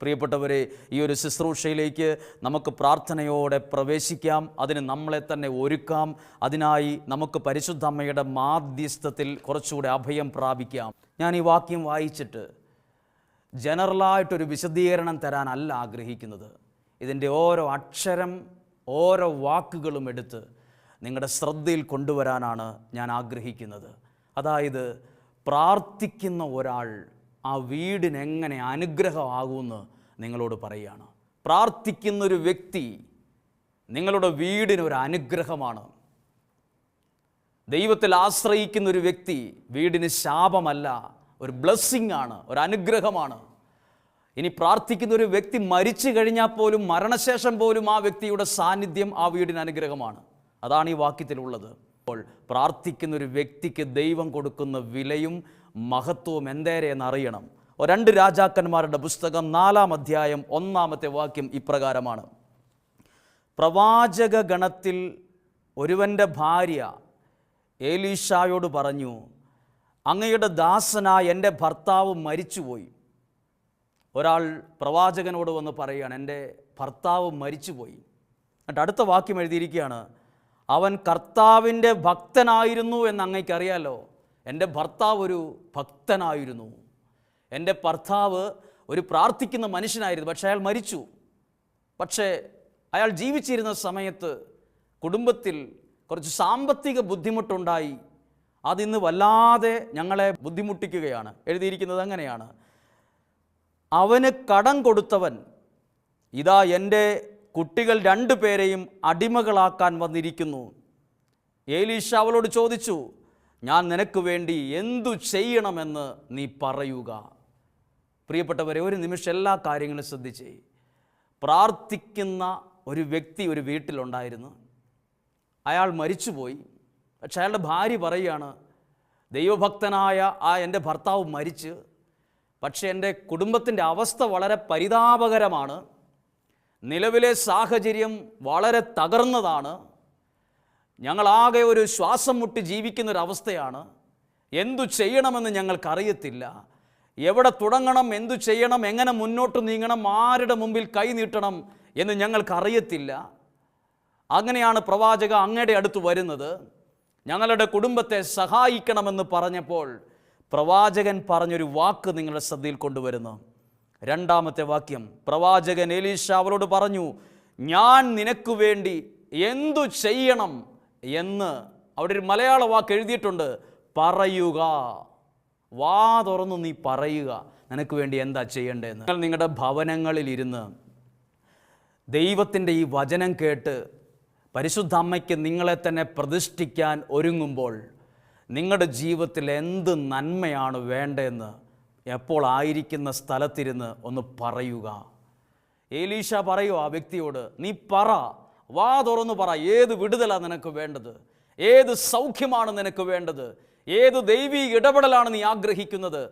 പ്രിയപ്പെട്ടവരെ ഈ ഒരു ശുശ്രൂഷയിലേക്ക് നമുക്ക് പ്രാർത്ഥനയോടെ പ്രവേശിക്കാം. അതിന് നമ്മളെ തന്നെ ഒരുക്കാം. അതിനായി നമുക്ക് പരിശുദ്ധ അമ്മയുടെ മാധ്യസ്ഥത്തിൽ കുറച്ചുകൂടെ അഭയം പ്രാപിക്കാം. ഞാൻ ഈ വാക്യം വായിച്ചിട്ട് ജനറലായിട്ടൊരു വിശദീകരണം തരാനല്ല ആഗ്രഹിക്കുന്നത്. ഇതിന്റെ ഓരോ അക്ഷരം ഓരോ വാക്കുകളും എടുത്ത് നിങ്ങളുടെ ശ്രദ്ധയിൽ കൊണ്ടുവരാനാണ് ഞാൻ ആഗ്രഹിക്കുന്നത്. അതായത് പ്രാർത്ഥിക്കുന്ന ഒരാൾ ആ വീടിന് എങ്ങനെ അനുഗ്രഹമാകുമെന്ന് നിങ്ങളോട് പറയുകയാണ്. പ്രാർത്ഥിക്കുന്നൊരു വ്യക്തി നിങ്ങളുടെ വീടിന് ഒരു അനുഗ്രഹമാണ്. ദൈവത്തിൽ ആശ്രയിക്കുന്ന ഒരു വ്യക്തി വീടിന് ശാപമല്ല ഒരു ബ്ലെസ്സിങ് ആണ് ഒരു അനുഗ്രഹമാണ്. ഇനി പ്രാർത്ഥിക്കുന്ന ഒരു വ്യക്തി മരിച്ചു കഴിഞ്ഞാൽ പോലും മരണശേഷം പോലും ആ വ്യക്തിയുടെ സാന്നിധ്യം ആ വീടിന് അനുഗ്രഹമാണ്. അതാണ് ഈ വാക്യത്തിലുള്ളത്. അപ്പോൾ പ്രാർത്ഥിക്കുന്ന ഒരു വ്യക്തിക്ക് ദൈവം കൊടുക്കുന്ന വിലയും മഹത്വവും എന്തേരെ എന്നറിയണം. രണ്ട് രാജാക്കന്മാരുടെ പുസ്തകം നാലാം അധ്യായം ഒന്നാമത്തെ വാക്യം ഇപ്രകാരമാണ്. പ്രവാചക ഗണത്തിൽ ഒരുവന്റെ ഭാര്യ ഏലീഷായോട് പറഞ്ഞു അങ്ങയുടെ ദാസനായ എന്റെ ഭർത്താവ് മരിച്ചുപോയി. ഒരാൾ പ്രവാചകനോട് വന്ന് പറയുകയാണ് എന്റെ ഭർത്താവ് മരിച്ചുപോയി. എന്നിട്ട് അടുത്ത വാക്യം എഴുതിയിരിക്കുകയാണ് അവൻ കർത്താവിന്റെ ഭക്തനായിരുന്നു എന്ന് അങ്ങയ്ക്കറിയാലോ. എന്റെ ഭർത്താവ് ഒരു ഭക്തനായിരുന്നു. എന്റെ ഭർത്താവ് ഒരു പ്രാർത്ഥിക്കുന്ന മനുഷ്യനായിരുന്നു. പക്ഷേ അയാൾ മരിച്ചു. പക്ഷേ അയാൾ ജീവിച്ചിരുന്ന സമയത്ത് കുടുംബത്തിൽ കുറച്ച് സാമ്പത്തിക ബുദ്ധിമുട്ടുണ്ടായി. അതിന്ന് വല്ലാതെ ഞങ്ങളെ ബുദ്ധിമുട്ടിക്കുകയാണ്. എഴുതിയിരിക്കുന്നത് അങ്ങനെയാണ്. അവന് കടം കൊടുത്തവൻ ഇതാ എന്റെ കുട്ടികൾ രണ്ടു പേരെയും അടിമകളാക്കാൻ വന്നിരിക്കുന്നു. ഏലീഷ അവളോട് ചോദിച്ചു ഞാൻ നിനക്ക് വേണ്ടി എന്തു ചെയ്യണമെന്ന് നീ പറയുക. പ്രിയപ്പെട്ടവരെ ഒരു നിമിഷം എല്ലാ കാര്യങ്ങളും ശ്രദ്ധിച്ചേ. പ്രാർത്ഥിക്കുന്ന ഒരു വ്യക്തി ഒരു വീട്ടിലുണ്ടായിരുന്നു. അയാൾ മരിച്ചുപോയി. പക്ഷെ അയാളുടെ ഭാര്യ പറയുകയാണ് ദൈവഭക്തനായ ആ എന്റെ ഭർത്താവ് മരിച്ച്. പക്ഷേ എന്റെ കുടുംബത്തിന്റെ അവസ്ഥ വളരെ പരിതാപകരമാണ്. നിലവിലെ സാഹചര്യം വളരെ തകർന്നതാണ്. ഞങ്ങളാകെ ഒരു ശ്വാസം മുട്ടി ജീവിക്കുന്ന ഒരു അവസ്ഥയാണ് എന്തു ചെയ്യണമെന്ന് ഞങ്ങൾക്കറിയത്തില്ല. എവിടെ തുടങ്ങണം എന്തു ചെയ്യണം എങ്ങനെ മുന്നോട്ട് നീങ്ങണം ആരുടെ മുമ്പിൽ കൈ നീട്ടണം എന്ന് ഞങ്ങൾക്കറിയത്തില്ല. അങ്ങനെയാണ് പ്രവാചക അങ്ങയുടെ അടുത്ത് വരുന്നത്. ഞങ്ങളുടെ കുടുംബത്തെ സഹായിക്കണമെന്ന് പറഞ്ഞപ്പോൾ പ്രവാചകൻ പറഞ്ഞൊരു വാക്ക് നിങ്ങളുടെ ശ്രദ്ധയിൽ കൊണ്ടുവരുന്നു. രണ്ടാമത്തെ വാക്യം പ്രവാചകൻ എലീഷ അവരോട് പറഞ്ഞു ഞാൻ നിനക്ക് വേണ്ടി എന്തു ചെയ്യണം എന്ന് അവിടെ ഒരു മലയാള വാക്ക് എഴുതിയിട്ടുണ്ട്. പറയുക. വാ തുറന്നു നീ പറയുക. നിനക്ക് വേണ്ടി എന്താ ചെയ്യേണ്ടതെന്ന്. നിങ്ങൾ നിങ്ങളുടെ ഭവനങ്ങളിലിരുന്ന് ദൈവത്തിന്റെ ഈ വചനം കേട്ട് പരിശുദ്ധ അമ്മയ്ക്ക് നിങ്ങളെ തന്നെ പ്രതിഷ്ഠിക്കാൻ ഒരുങ്ങുമ്പോൾ നിങ്ങളുടെ ജീവിതത്തിൽ എന്ത് നന്മയാണ് വേണ്ടതെന്ന് എപ്പോൾ ആയിരിക്കുന്ന സ്ഥലത്തിരുന്ന് ഒന്ന് പറയുക. ഏലീഷ പറയുക ആ വ്യക്തിയോട് നീ പറ. വാ തുറന്നു പറ ഏത് വിടുതലാണ് നിനക്ക് വേണ്ടത്? ഏത് സൗഖ്യമാണ് നിനക്ക് വേണ്ടത്? ഏത് ദൈവീ ഇടപെടലാണ് നീ ആഗ്രഹിക്കുന്നത്?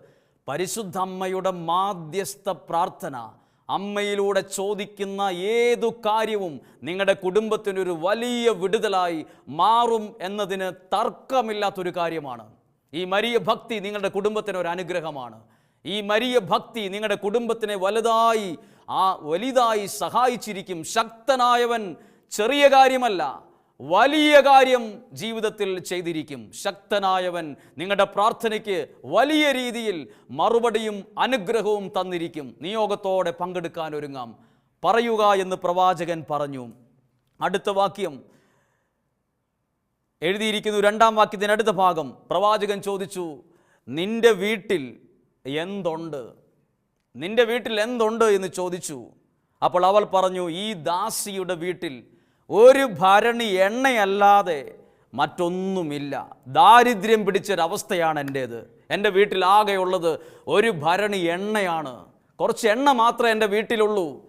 പരിശുദ്ധ അമ്മയുടെ മാധ്യസ്ഥ പ്രാർത്ഥന അമ്മയിലൂടെ ചോദിക്കുന്ന ഏതു കാര്യവും നിങ്ങളുടെ കുടുംബത്തിനൊരു വലിയ വിടുതലായി മാറും എന്നതിന് തർക്കമില്ലാത്തൊരു കാര്യമാണ്. ഈ മരിയ ഭക്തി നിങ്ങളുടെ കുടുംബത്തിന് ഒരു അനുഗ്രഹമാണ്. ഈ മരിയ ഭക്തി നിങ്ങളുടെ കുടുംബത്തിനെ വലുതായി ആ വലുതായി സഹായിച്ചിരിക്കും. ശക്തനായവൻ ചെറിയ കാര്യമല്ല വലിയ കാര്യം ജീവിതത്തിൽ ചെയ്തിരിക്കും. ശക്തനായവൻ നിങ്ങളുടെ പ്രാർത്ഥനയ്ക്ക് വലിയ രീതിയിൽ മറുപടിയും അനുഗ്രഹവും തന്നിരിക്കും. നിയോഗത്തോടെ പങ്കെടുക്കാൻ ഒരുങ്ങാം. പറയുക എന്ന് പ്രവാചകൻ പറഞ്ഞു. അടുത്ത വാക്യം. എഴുതിയിരിക്കുന്നു രണ്ടാം വാക്യത്തിന്റെ അടുത്ത ഭാഗം. പ്രവാചകൻ ചോദിച്ചു നിന്റെ വീട്ടിൽ എന്തുണ്ട്? നിന്റെ വീട്ടിൽ എന്തുണ്ട്? എന്ന് ചോദിച്ചു. അപ്പോൾ അവൾ പറഞ്ഞു ഈ ദാസിയുടെ വീട്ടിൽ ഒരു ഭരണി എണ്ണയല്ലാതെ മറ്റൊന്നുമില്ല. ദാരിദ്ര്യം പിടിച്ചൊരവസ്ഥയാണ് എന്റേത് എന്റെ വീട്ടിലാകെയുള്ളത് ഒരു ഭരണി എണ്ണയാണ്. കുറച്ച് എണ്ണ മാത്രമേ എന്റെ വീട്ടിലുള്ളൂ.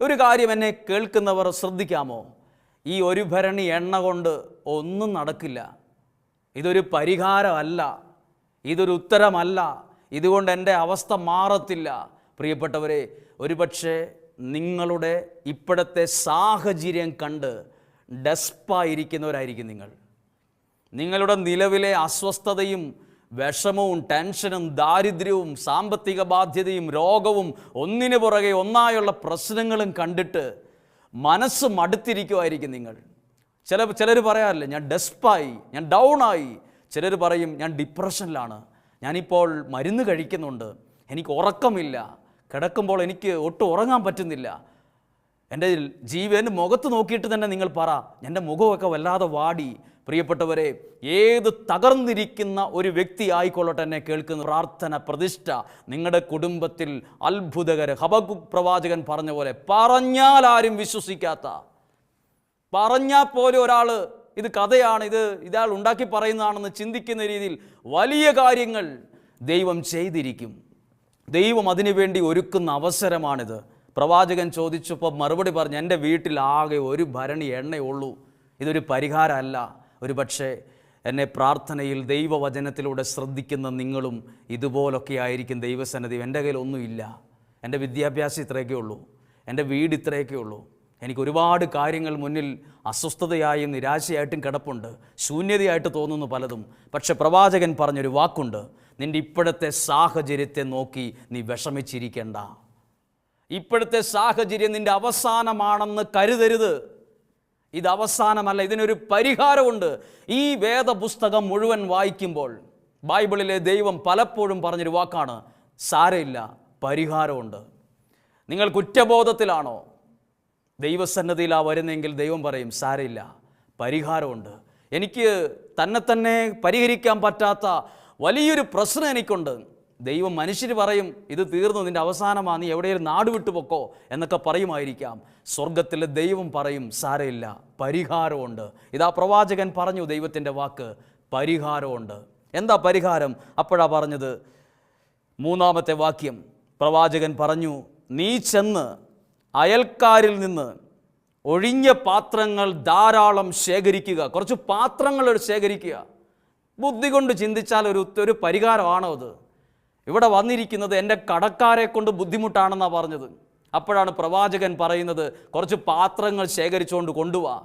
ഒരു കാര്യം എന്നെ കേൾക്കുന്നവർ ശ്രദ്ധിക്കാമോ? ഈ ഒരു ഭരണി എണ്ണ കൊണ്ട് ഒന്നും നടക്കില്ല. ഇതൊരു പരിഹാരമല്ല. ഇതൊരു ഉത്തരമല്ല. ഇതുകൊണ്ട് എന്റെ അവസ്ഥ മാറത്തില്ല. പ്രിയപ്പെട്ടവരെ ഒരുപക്ഷെ നിങ്ങളുടെ ഇപ്പോഴത്തെ സാഹചര്യം കണ്ട് ഡെസ്പായിരിക്കുന്നവരായിരിക്കും നിങ്ങൾ. നിങ്ങളുടെ നിലവിലെ അസ്വസ്ഥതയും വിഷമവും ടെൻഷനും ദാരിദ്ര്യവും സാമ്പത്തിക ബാധ്യതയും രോഗവും ഒന്നിനു പുറകെ ഒന്നായുള്ള പ്രശ്നങ്ങളും കണ്ടിട്ട് മനസ്സ് മടുത്തിരിക്കുമായിരിക്കും നിങ്ങൾ. ചില ചിലർ പറയാറില്ല ഞാൻ ഡെസ്പായി ഞാൻ ഡൗൺ ആയി ചിലർ പറയും ഞാൻ ഡിപ്രഷനിലാണ്. ഞാനിപ്പോൾ മരുന്ന് കഴിക്കുന്നുണ്ട്. എനിക്ക് ഉറക്കമില്ല. കിടക്കുമ്പോൾ എനിക്ക് ഒട്ടും ഉറങ്ങാൻ പറ്റുന്നില്ല. എന്റെ ജീവന്റെ മുഖത്ത് നോക്കിയിട്ട് തന്നെ നിങ്ങൾ പറ. എന്റെ മുഖമൊക്കെ വല്ലാതെ വാടി. പ്രിയപ്പെട്ടവരെ ഏത് തകർന്നിരിക്കുന്ന ഒരു വ്യക്തി ആയിക്കൊള്ളട്ടെ എന്നെ കേൾക്കുന്ന പ്രാർത്ഥന പ്രതിഷ്ഠ നിങ്ങളുടെ കുടുംബത്തിൽ അത്ഭുതകര. ഹബകു പ്രവാചകൻ പറഞ്ഞ പോലെ പറഞ്ഞാൽ ആരും വിശ്വസിക്കാത്ത. പറഞ്ഞാൽ പോലും ഒരാൾ ഇത് കഥയാണ് ഇത് ഇയാൾ ഉണ്ടാക്കി പറയുന്നതാണെന്ന് ചിന്തിക്കുന്ന രീതിയിൽ വലിയ കാര്യങ്ങൾ ദൈവം ചെയ്തിരിക്കും. ദൈവം അതിനുവേണ്ടി ഒരുക്കുന്ന അവസരമാണിത്. പ്രവാചകൻ ചോദിച്ചപ്പോൾ മറുപടി പറഞ്ഞു എന്റെ വീട്ടിൽ ആകെ ഒരു ഭരണി എണ്ണയുള്ളൂ ഇതൊരു പരിഹാരമല്ല. ഒരു പക്ഷേ എന്നെ പ്രാർത്ഥനയിൽ ദൈവവചനത്തിലൂടെ ശ്രദ്ധിക്കുന്ന നിങ്ങളും ഇതുപോലൊക്കെ ആയിരിക്കും ദൈവസന്നദ്ധി എന്റെ കയ്യിൽ ഒന്നുമില്ല എന്റെ വിദ്യാഭ്യാസം ഇത്രയൊക്കെ ഉള്ളൂ. എന്റെ വീട് ഇത്രയൊക്കെ ഉള്ളൂ. എനിക്ക് ഒരുപാട് കാര്യങ്ങൾ മുന്നിൽ അസ്വസ്ഥതയായും നിരാശയായിട്ടും കിടപ്പുണ്ട്. ശൂന്യതയായിട്ട് തോന്നുന്നു പലതും. പക്ഷെ പ്രവാചകൻ പറഞ്ഞൊരു വാക്കുണ്ട്. നിന്റെ ഇപ്പോഴത്തെ സാഹചര്യത്തെ നോക്കി നീ വിഷമിച്ചിരിക്കേണ്ട. ഇപ്പോഴത്തെ സാഹചര്യം നിന്റെ അവസാനമാണെന്ന് കരുതരുത്. ഇത് അവസാനമല്ല ഇതിനൊരു പരിഹാരമുണ്ട്. ഈ വേദപുസ്തകം മുഴുവൻ വായിക്കുമ്പോൾ ബൈബിളിലെ ദൈവം പലപ്പോഴും പറഞ്ഞൊരു വാക്കാണ് സാരമില്ല പരിഹാരമുണ്ട്. നിങ്ങൾ കുറ്റബോധത്തിലാണോ? ദൈവസന്നദ്ധിയിലാ വരുന്നെങ്കിൽ ദൈവം പറയും സാരമില്ല പരിഹാരമുണ്ട്. എനിക്ക് തന്നെ തന്നെ പരിഹരിക്കാൻ പറ്റാത്ത വലിയൊരു പ്രശ്നം എനിക്കുണ്ട്. ദൈവം മനുഷ്യർ പറയും ഇത് തീർന്നു നിന്റെ അവസാനമാണ് നീ എവിടെയെങ്കിലും നാട് വിട്ടുപൊക്കോ എന്നൊക്കെ പറയുമായിരിക്കാം. സ്വർഗത്തിലെ ദൈവം പറയും സാരയില്ല പരിഹാരമുണ്ട്. ഇതാ പ്രവാചകൻ പറഞ്ഞു ദൈവത്തിന്റെ വാക്ക് പരിഹാരമുണ്ട്. എന്താ പരിഹാരം? അപ്പോഴാ പറഞ്ഞത്. മൂന്നാമത്തെ വാക്യം. പ്രവാചകൻ പറഞ്ഞു നീ ചെന്ന് അയൽക്കാരിൽ നിന്ന് ഒഴിഞ്ഞ പാത്രങ്ങൾ ധാരാളം ശേഖരിക്കുക. കുറച്ച് പാത്രങ്ങൾ ശേഖരിക്കുക. ബുദ്ധി കൊണ്ട് ചിന്തിച്ചാൽ ഒരു ഒരു പരിഹാരമാണോ അത്? ഇവിടെ വന്നിരിക്കുന്നത് എന്റെ കടക്കാരെ കൊണ്ട് ബുദ്ധിമുട്ടാണെന്നാണ് പറഞ്ഞത്. അപ്പോഴാണ് പ്രവാചകൻ പറയുന്നത് കുറച്ച് പാത്രങ്ങൾ ശേഖരിച്ചുകൊണ്ട് കൊണ്ടുപോവാ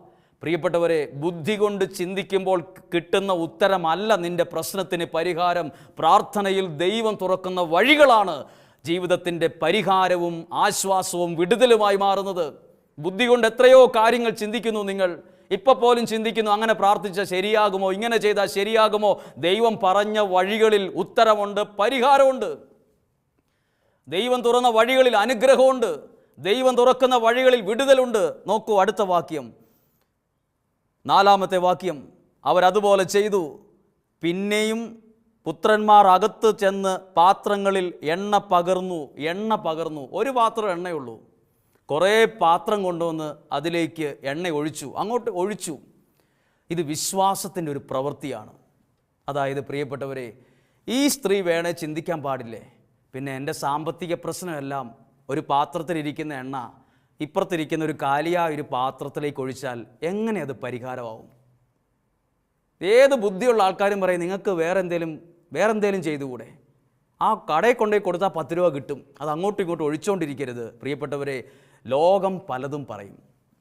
പ്രിയപ്പെട്ടവരെ ബുദ്ധി കൊണ്ട് ചിന്തിക്കുമ്പോൾ കിട്ടുന്ന ഉത്തരമല്ല നിന്റെ പ്രശ്നത്തിന് പരിഹാരം. പ്രാർത്ഥനയിൽ ദൈവം തുറക്കുന്ന വഴികളാണ് ജീവിതത്തിന്റെ പരിഹാരവും ആശ്വാസവും വിടുതലുമായി മാറുന്നത്. ബുദ്ധി കൊണ്ട് എത്രയോ കാര്യങ്ങൾ ചിന്തിക്കുന്നു നിങ്ങൾ. ഇപ്പം പോലും ചിന്തിക്കുന്നു അങ്ങനെ പ്രാർത്ഥിച്ചാൽ ശരിയാകുമോ ഇങ്ങനെ ചെയ്താൽ ശരിയാകുമോ? ദൈവം പറഞ്ഞ വഴികളിൽ ഉത്തരമുണ്ട് പരിഹാരമുണ്ട്. ദൈവം തുറന്ന വഴികളിൽ അനുഗ്രഹമുണ്ട് ദൈവം തുറക്കുന്ന വഴികളിൽ വിടുതലുണ്ട്. നോക്കൂ അടുത്ത വാക്യം. നാലാമത്തെ വാക്യം. അവരതുപോലെ ചെയ്തു. പിന്നെയും പുത്രന്മാർ അകത്ത് ചെന്ന് പാത്രങ്ങളിൽ എണ്ണ പകർന്നു എണ്ണ പകർന്നു. ഒരു പാത്രം എണ്ണയുള്ളൂ. കുറേ പാത്രം കൊണ്ടുവന്ന് അതിലേക്ക് എണ്ണ ഒഴിച്ചു അങ്ങോട്ട് ഒഴിച്ചു. ഇത് വിശ്വാസത്തിന്റെ ഒരു പ്രവൃത്തിയാണ്. അതായത് പ്രിയപ്പെട്ടവരെ ഈ സ്ത്രീ വേണേ ചിന്തിക്കാൻ പാടില്ലേ? പിന്നെ എന്റെ സാമ്പത്തിക പ്രശ്നമെല്ലാം ഒരു പാത്രത്തിലിരിക്കുന്ന എണ്ണ ഇപ്പുറത്തിരിക്കുന്ന ഒരു കാലിയായ ഒരു പാത്രത്തിലേക്ക് ഒഴിച്ചാൽ എങ്ങനെ അത് പരിഹാരമാവും? ഏത് ബുദ്ധിയുള്ള ആൾക്കാരും പറയും നിങ്ങൾക്ക് വേറെ എന്തേലും വേറെ എന്തേലും ചെയ്തുകൂടെ? ആ കടയിൽ കൊണ്ടുപോയി കൊടുത്താൽ പത്ത് രൂപ കിട്ടും. അത് അങ്ങോട്ടും ഇങ്ങോട്ടും ഒഴിച്ചുകൊണ്ടിരിക്കരുത്. പ്രിയപ്പെട്ടവരെ ലോകം പലതും പറയും.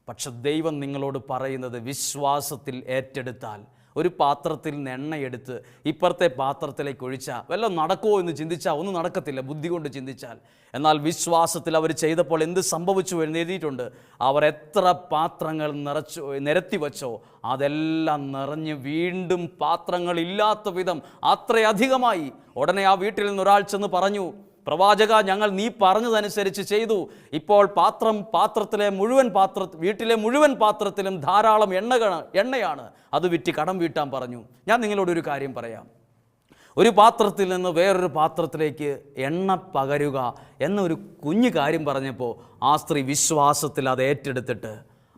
പക്ഷെ ദൈവം നിങ്ങളോട് പറയുന്നത് വിശ്വാസത്തിൽ ഏറ്റെടുത്താൽ ഒരു പാത്രത്തിൽ നിന്ന് എണ്ണയെടുത്ത് ഇപ്പുറത്തെ പാത്രത്തിലേക്ക് ഒഴിച്ചാൽ വല്ലതും നടക്കുമോ എന്ന് ചിന്തിച്ചാൽ ഒന്നും നടക്കത്തില്ല ബുദ്ധി കൊണ്ട് ചിന്തിച്ചാൽ. എന്നാൽ വിശ്വാസത്തിൽ അവർ ചെയ്തപ്പോൾ എന്ത് സംഭവിച്ചു എന്ന് എഴുതിയിട്ടുണ്ട്. അവർ എത്ര പാത്രങ്ങൾ നിറച്ചു നിരത്തി വച്ചോ അതെല്ലാം നിറഞ്ഞ് വീണ്ടും പാത്രങ്ങൾ ഇല്ലാത്ത വിധം അത്രയധികമായി. ഉടനെ ആ വീട്ടിൽ നിന്ന് ഒരാൾ ചെന്ന് പറഞ്ഞു പ്രവാചക ഞങ്ങൾ നീ പറഞ്ഞതനുസരിച്ച് ചെയ്തു. ഇപ്പോൾ പാത്രം പാത്രത്തിലെ മുഴുവൻ പാത്ര വീട്ടിലെ മുഴുവൻ പാത്രത്തിലും ധാരാളം എണ്ണ എണ്ണയാണ്. അത് വിറ്റ് കടം വീട്ടാൻ പറഞ്ഞു. ഞാൻ നിങ്ങളോട് ഒരു കാര്യം പറയാം. ഒരു പാത്രത്തിൽ നിന്ന് വേറൊരു പാത്രത്തിലേക്ക് എണ്ണ പകരുക എന്നൊരു കുഞ്ഞു കാര്യം പറഞ്ഞപ്പോൾ ആ സ്ത്രീ വിശ്വാസത്തിൽ അത് ഏറ്റെടുത്തിട്ട്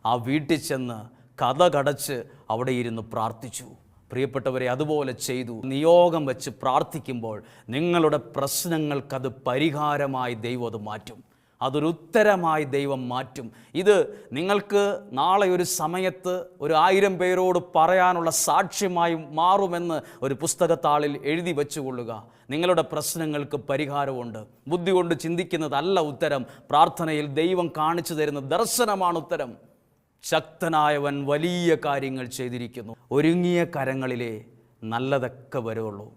ആ വീട്ടിൽ ചെന്ന് കഥ കടച്ച് അവിടെ ഇരുന്ന് പ്രാർത്ഥിച്ചു. പ്രിയപ്പെട്ടവരെ അതുപോലെ ചെയ്തു. നിയോഗം വെച്ച് പ്രാർത്ഥിക്കുമ്പോൾ നിങ്ങളുടെ പ്രശ്നങ്ങൾക്കത് പരിഹാരമായി ദൈവം അത് മാറ്റും. അതൊരു ഉത്തരമായി ദൈവം മാറ്റും. ഇത് നിങ്ങൾക്ക് നാളെ ഒരു സമയത്ത് ഒരു ആയിരം പേരോട് പറയാനുള്ള സാക്ഷ്യമായി മാറുമെന്ന് ഒരു പുസ്തകത്താളിൽ എഴുതി വെച്ചുകൊള്ളുക. നിങ്ങളുടെ പ്രശ്നങ്ങൾക്ക് പരിഹാരമുണ്ട്. ബുദ്ധി കൊണ്ട് ചിന്തിക്കുന്നതല്ല ഉത്തരം. പ്രാർത്ഥനയിൽ ദൈവം കാണിച്ചു തരുന്ന ദർശനമാണ് ഉത്തരം. ശക്തനായവൻ വലിയ കാര്യങ്ങൾ ചെയ്തിരിക്കുന്നു. ഒരുങ്ങിയ കരങ്ങളിലെ നല്ലതൊക്കെ വരുള്ളൂ.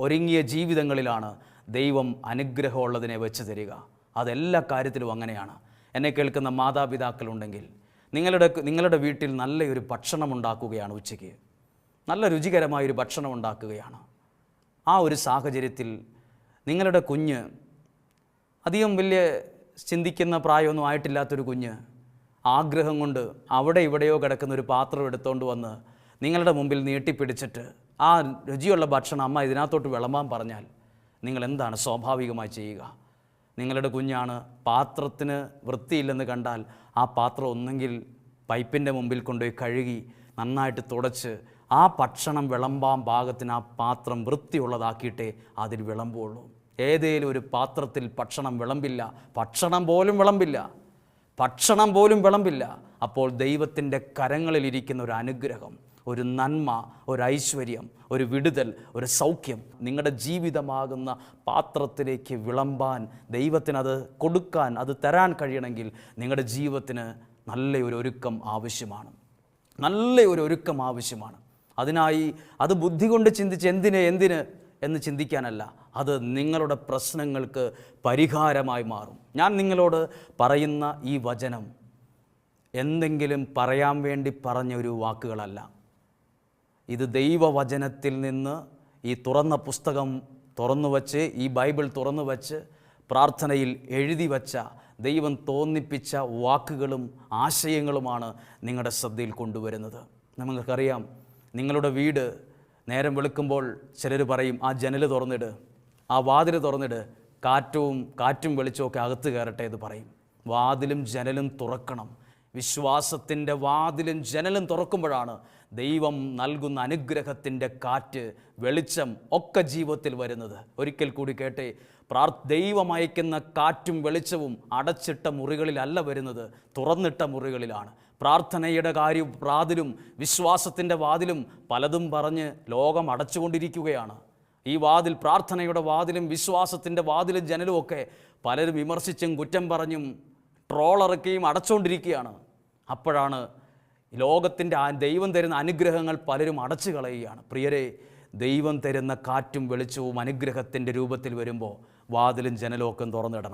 ഒരുങ്ങിയ ജീവിതങ്ങളിലാണ് ദൈവം അനുഗ്രഹമുള്ളതിനെ വെച്ച് തരിക. അതെല്ലാ കാര്യത്തിലും അങ്ങനെയാണ്. എന്നെ കേൾക്കുന്ന മാതാപിതാക്കളുണ്ടെങ്കിൽ നിങ്ങളുടെ നിങ്ങളുടെ വീട്ടിൽ നല്ലൊരു ഭക്ഷണം ഉണ്ടാക്കുകയാണ് ഉച്ചയ്ക്ക്. നല്ല രുചികരമായൊരു ഭക്ഷണം ഉണ്ടാക്കുകയാണ്. ആ ഒരു സാഹചര്യത്തിൽ നിങ്ങളുടെ കുഞ്ഞ് അധികം വലിയ ചിന്തിക്കുന്ന പ്രായമൊന്നും ആയിട്ടില്ലാത്തൊരു കുഞ്ഞ് ആഗ്രഹം കൊണ്ട് അവിടെ ഇവിടെയോ കിടക്കുന്ന ഒരു പാത്രം എടുത്തുകൊണ്ട് വന്ന് നിങ്ങളുടെ മുമ്പിൽ നീട്ടിപ്പിടിച്ചിട്ട് ആ രുചിയുള്ള ഭക്ഷണം അമ്മ ഇതിനകത്തോട്ട് വിളമ്പാൻ പറഞ്ഞാൽ നിങ്ങൾ എന്താണ് സ്വാഭാവികമായി ചെയ്യുക? നിങ്ങളുടെ കുഞ്ഞാണ് പാത്രത്തിന് വൃത്തിയില്ലെന്ന് കണ്ടാൽ ആ പാത്രം ഒന്നെങ്കിൽ പൈപ്പിന്റെ മുമ്പിൽ കൊണ്ടുപോയി കഴുകി നന്നായിട്ട് തുടച്ച് ആ ഭക്ഷണം വിളമ്പാൻ പാകത്തിന് ആ പാത്രം വൃത്തിയുള്ളതാക്കിയിട്ടേ അതിൽ വിളമ്പുള്ളൂ. ഏതേലും ഒരു പാത്രത്തിൽ ഭക്ഷണം വിളമ്പില്ല. ഭക്ഷണം പോലും വിളമ്പില്ല. ഭക്ഷണം പോലും വിളമ്പില്ല. അപ്പോൾ ദൈവത്തിന്റെ കരങ്ങളിലിരിക്കുന്ന ഒരു അനുഗ്രഹം ഒരു നന്മ ഒരു ഐശ്വര്യം ഒരു വിടുതൽ ഒരു സൗഖ്യം നിങ്ങളുടെ ജീവിതമാകുന്ന പാത്രത്തിലേക്ക് വിളമ്പാൻ ദൈവത്തിനത് കൊടുക്കാൻ അത് തരാൻ കഴിയണമെങ്കിൽ നിങ്ങളുടെ ജീവിതത്തിന് നല്ല ഒരു ഒരുക്കം ആവശ്യമാണ്. നല്ല ഒരു ഒരുക്കം ആവശ്യമാണ്. അതിനായി അത് ബുദ്ധി കൊണ്ട് ചിന്തിച്ച് എന്തിന് എന്തിന് എന്ന് ചിന്തിക്കാനല്ല. അത് നിങ്ങളുടെ പ്രശ്നങ്ങൾക്ക് പരിഹാരമായി മാറും. ഞാൻ നിങ്ങളോട് പറയുന്ന ഈ വചനം എന്തെങ്കിലും പറയാൻ വേണ്ടി പറഞ്ഞ ഒരു വാക്കുകളല്ല. ഇത് ദൈവവചനത്തിൽ നിന്ന് ഈ തുറന്ന പുസ്തകം തുറന്നു വച്ച് ഈ ബൈബിൾ തുറന്നു വച്ച് പ്രാർത്ഥനയിൽ എഴുതി വച്ച ദൈവം തോന്നിപ്പിച്ച വാക്കുകളും ആശയങ്ങളുമാണ് നിങ്ങളുടെ ശ്രദ്ധയിൽ കൊണ്ടുവരുന്നത്. നമുക്കറിയാം നിങ്ങളുടെ വീട് നേരം വെളുക്കുമ്പോൾ ചിലർ പറയും ആ ജനൽ തുറന്നിട്. ആ വാതിൽ തുറന്നിട് കാറ്റവും കാറ്റും വെളിച്ചമൊക്കെ അകത്ത് കയറട്ടെ എന്ന് പറയും. വാതിലും ജനലും തുറക്കണം. വിശ്വാസത്തിന്റെ വാതിലും ജനലും തുറക്കുമ്പോഴാണ് ദൈവം നൽകുന്ന അനുഗ്രഹത്തിന്റെ കാറ്റ് വെളിച്ചം ഒക്കെ ജീവിതത്തിൽ വരുന്നത്. ഒരിക്കൽ കൂടി കേട്ടെ പ്രാർ ദൈവം അയക്കുന്ന കാറ്റും വെളിച്ചവും അടച്ചിട്ട മുറികളിലല്ല വരുന്നത് തുറന്നിട്ട മുറികളിലാണ്. പ്രാർത്ഥനയുടെ കാര്യം പ്രാതിലും വിശ്വാസത്തിന്റെ വാതിലും പലതും പറഞ്ഞ് ലോകം അടച്ചുകൊണ്ടിരിക്കുകയാണ്. ഈ വാതിൽ പ്രാർത്ഥനയുടെ വാതിലും വിശ്വാസത്തിന്റെ വാതിലും ജനലും ഒക്കെ പലരും വിമർശിച്ചും കുറ്റം പറഞ്ഞും ട്രോളിറക്കുകയും അടച്ചുകൊണ്ടിരിക്കുകയാണ് അപ്പോഴാണ് ലോകത്തിന്റെ ആ ദൈവം തരുന്ന അനുഗ്രഹങ്ങൾ പലരും അടച്ചു കളയുകയാണ്. പ്രിയരെ ദൈവം തരുന്ന കാറ്റും വെളിച്ചവും അനുഗ്രഹത്തിന്റെ രൂപത്തിൽ വരുമ്പോൾ വാതിലും ജനലും ഒക്കെ തുറന്നിടണം.